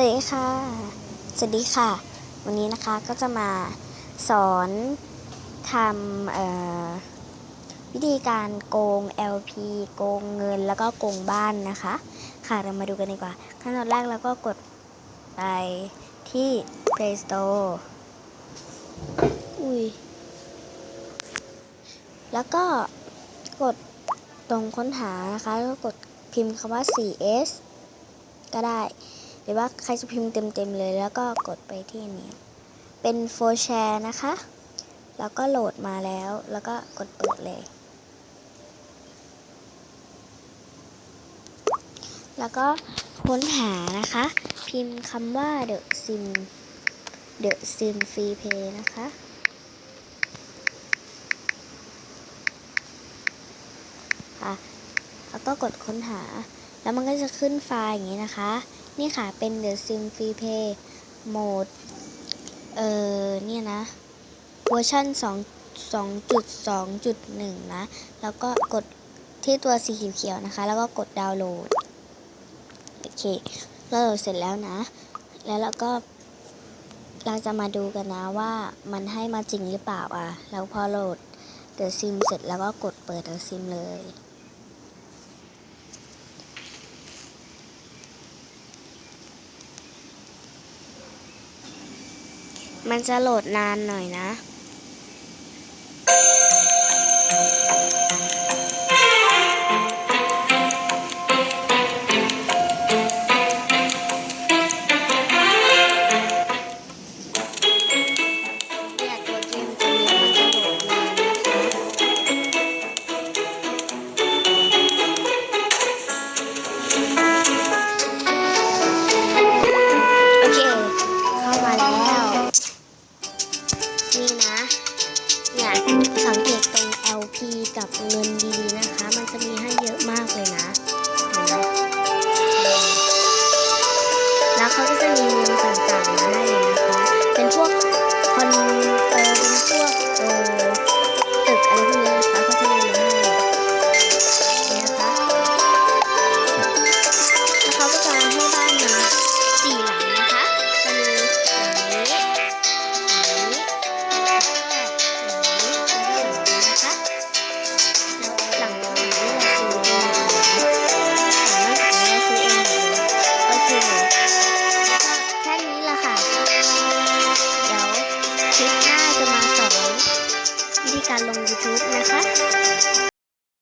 วัสดีค่ะ สวัสดีค่ะ วันนี้นะคะก็จะมาสอนทำวิธีการโกง LP โกงเงินแล้วก็โกงบ้านนะคะ ค่ะเรามาดูกันดีกว่า ขั้นตอนแรกเราก็กดไปที่ Play Store อุ้ย แล้วก็กดตรงค้นหานะคะ แล้วก็กดพิมพ์คำว่า 4S ก็ได้ รือว่าใครจะพิมพ์เต็มๆเลย แล้วก็กดไปที่อันนี้เป็นโฟร์แชร์นะคะ แล้วก็โหลดมาแล้ว แล้วก็กดเปิดเลย แล้วก็ค้นหานะคะ พิมพ์คำว่า the sim the sim free play นะคะค่ะแล้วก็กดค้นหา แล้วมันก็จะขึ้นไฟล์อย่างนี้นะคะ นี่ค่ะเป็น The Sim Free Play Mode เอ่อ เนี่ยนะ เวอร์ชัน2 2.2.1 นะ แล้วก็กดที่ตัวสีเขียวๆนะคะ แล้วก็กดดาวน์โหลด โอเคเราโหลดเสร็จแล้วนะ แล้วเราก็เราจะมาดูกันนะว่ามันให้มาจริงหรือเปล่าอะ แล้วพอโหลด The Sim เสร็จแล้วก็กดเปิด The Sim เลย มันจะโหลดนานหน่อยนะ เนี่ยสังเกตตรง LP กับเงินดีนะคะ มันจะมีให้เยอะ คลิปหน้าจะมาสอนวิธีการลง YouTube นะคะ